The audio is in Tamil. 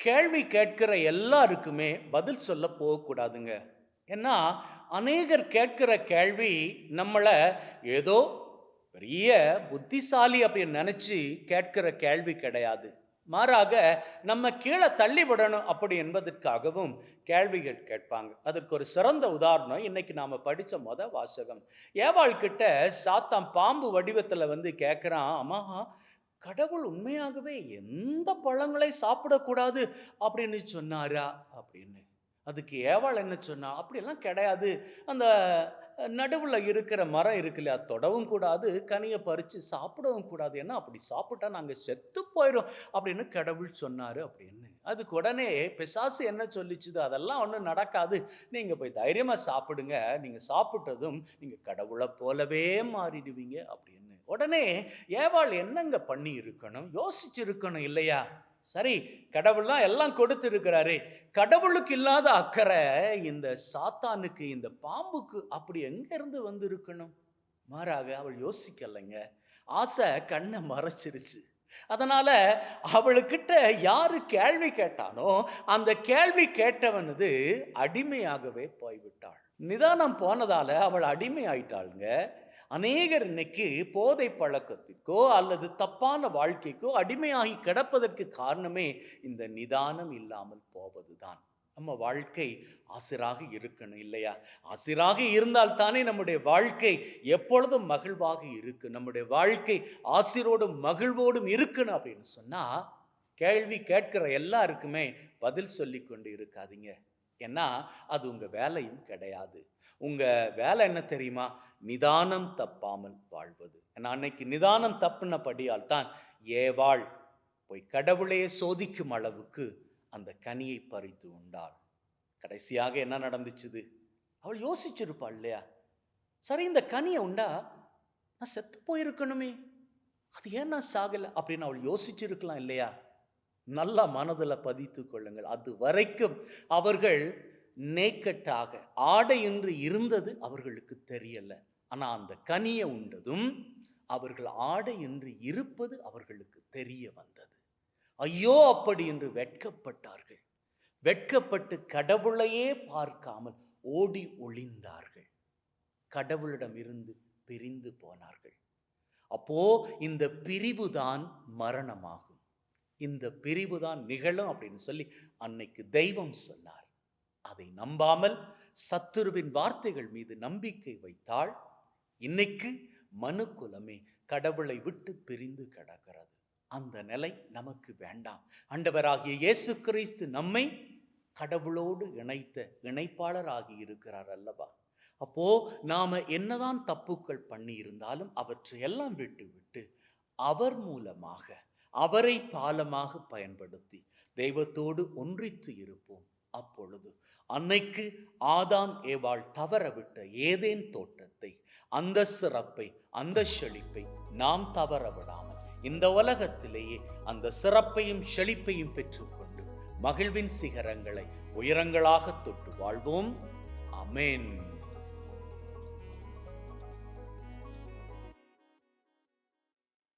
கேள்வி கேட்கிற எல்லாருக்குமே பதில் சொல்ல போகக்கூடாதுங்க. ஏன்னா அநேகர் கேட்கிற கேள்வி நம்மளை ஏதோ பெரிய புத்திசாலி அப்படின்னு நினச்சி கேட்கிற கேள்வி கிடையாது. மாறாக நம்ம கீழே தள்ளி விடணும் அப்படி என்பதற்காகவும் கேள்விகள் கேட்பாங்க. அதற்கு ஒரு சிறந்த உதாரணம் இன்னைக்கு நாம் படித்த மொதல் வாசகம். ஏவாள் கிட்ட சாத்தான் பாம்பு வடிவத்தில் வந்து கேட்குறான் அம்மா கடவுள் உண்மையாகவே எந்த பழங்களை சாப்பிடக்கூடாது அப்படின்னு சொன்னாரா அப்படின்னு. அதுக்கு ஏவாள் என்ன சொன்னா அப்படியெல்லாம் கிடையாது. அந்த நடுவில் இருக்கிற மரம் இருக்கு இல்லையா தொடவும் கூடாது. கனியை பறித்து சாப்பிடவும் கூடாது. ஏன்னா அப்படி சாப்பிட்டா நாங்கள் செத்து போயிடும் அப்படின்னு கடவுள் சொன்னார் அப்படின்னு. அதுக்கு உடனே பிசாசு என்ன சொல்லிச்சுது? அதெல்லாம் ஒன்றும் நடக்காது. நீங்கள் போய் தைரியமாக சாப்பிடுங்க. நீங்கள் சாப்பிட்டதும் நீங்கள் கடவுளை போலவே மாறிடுவீங்க அப்படின்னு. உடனே ஏவாள் என்னங்க பண்ணி இருக்கணும் யோசிச்சிருக்கணும் இல்லையா? சரி கடவுள்லாம் எல்லாம் கொடுத்துருக்கிறாரு. கடவுளுக்கு இல்லாத அக்கறை இந்த சாத்தானுக்கு இந்த பாம்புக்கு அப்படி எங்கேருந்து வந்து இருக்கணும் மாறாக அவள் யோசிக்கலைங்க. ஆசை கண்ணை மறைச்சிருச்சு. அதனால அவளுக்கிட்ட யாரு கேள்வி கேட்டானோ அந்த கேள்வி கேட்டவனது அடிமையாகவே போய்விட்டாள். நிதானம் போனதால அவள் அடிமை ஆயிட்டாளுங்க அநேகர் இன்னைக்கு போதை பழக்கத்திற்கோ அல்லது தப்பான வாழ்க்கைக்கோ அடிமையாகி கிடப்பதற்கு காரணமே இந்த நிதானம் இல்லாமல் போவதுதான். நம்ம வாழ்க்கை ஆசிராக இருக்கணும் இல்லையா? ஆசிராக இருந்தால் தானே நம்முடைய வாழ்க்கை எப்பொழுதும் மகிழ்வாக இருக்கு. நம்முடைய வாழ்க்கை ஆசிரோடும் மகிழ்வோடும் இருக்கணும் அப்படின்னு சொன்னா கேள்வி கேட்கிற எல்லாருக்குமே பதில் சொல்லி கொண்டு இருக்காதீங்க. ஏன்னா அது உங்கள் வேலையும் கிடையாது. உங்கள் வேலை என்ன தெரியுமா? நிதானம் தப்பாமல் வாழ்வது. ஏன்னா அன்னைக்கு நிதானம் தப்புனபடியால் தான் ஏவாள் போய் கடவுளையே சோதிக்கும் அளவுக்கு அந்த கனியை பறித்து உண்டாள். கடைசியாக என்ன நடந்துச்சுது? அவள் யோசிச்சிருப்பாள் இல்லையா? சரி இந்த கனியை உண்டா? நான் செத்து போயிருக்கணுமே. அது ஏன் நான் சாகலை? அப்படின்னு அவள் யோசிச்சிருக்கலாம் இல்லையா? நல்லா மனதில் பதித்து கொள்ளுங்கள். அது வரைக்கும் அவர்கள் நேக்கட்டாக ஆடையின்றி இருந்தது அவர்களுக்கு தெரியல. ஆனால் அந்த கனியை உண்டதும் அவர்கள் ஆடையின்றி இருப்பது அவர்களுக்கு தெரிய வந்தது. ஐயோ அப்படி என்று வெட்கப்பட்டார்கள். வெட்கப்பட்டு கடவுளையே பார்க்காமல் ஓடி ஒளிந்தார்கள். கடவுளிடம் இருந்து பிரிந்து போனார்கள். அப்போ இந்த பிரிவுதான் மரணமாகும். இந்த பிரிவு தான் நிகழும் அப்படின்னு சொல்லி அன்னைக்கு தெய்வம் சொன்னார். அதை நம்பாமல் சத்துருவின் வார்த்தைகள் மீது நம்பிக்கை வைத்தால் இன்னைக்கு மனு குலமே கடவுளை விட்டு பிரிந்து கிடக்கிறது. அந்த நிலை நமக்கு வேண்டாம். ஆண்டவராகிய இயேசு கிறிஸ்து நம்மை கடவுளோடு இணைத்த இணைப்பாளர் ஆகி இருக்கிறார் அல்லவா? அப்போ நாம என்னதான் தப்புக்கள் பண்ணி இருந்தாலும் அவற்றை எல்லாம் விட்டு விட்டு அவர் மூலமாக அவரை பாலமாக பயன்படுத்தி தெய்வத்தோடு ஒன்றித்து இருப்போம். அப்பொழுது அன்னைக்கு ஆதாம் ஏவாள் தவறவிட்ட ஏதேன் தோட்டத்தை அந்த சிறப்பை அந்த செழிப்பை நாம் தவற விடாமல் இந்த உலகத்திலேயே அந்த சிறப்பையும் செழிப்பையும் பெற்றுக்கொண்டு மகிழ்வின் சிகரங்களை உயரங்களாக தொட்டு வாழ்வோம். அமேன்.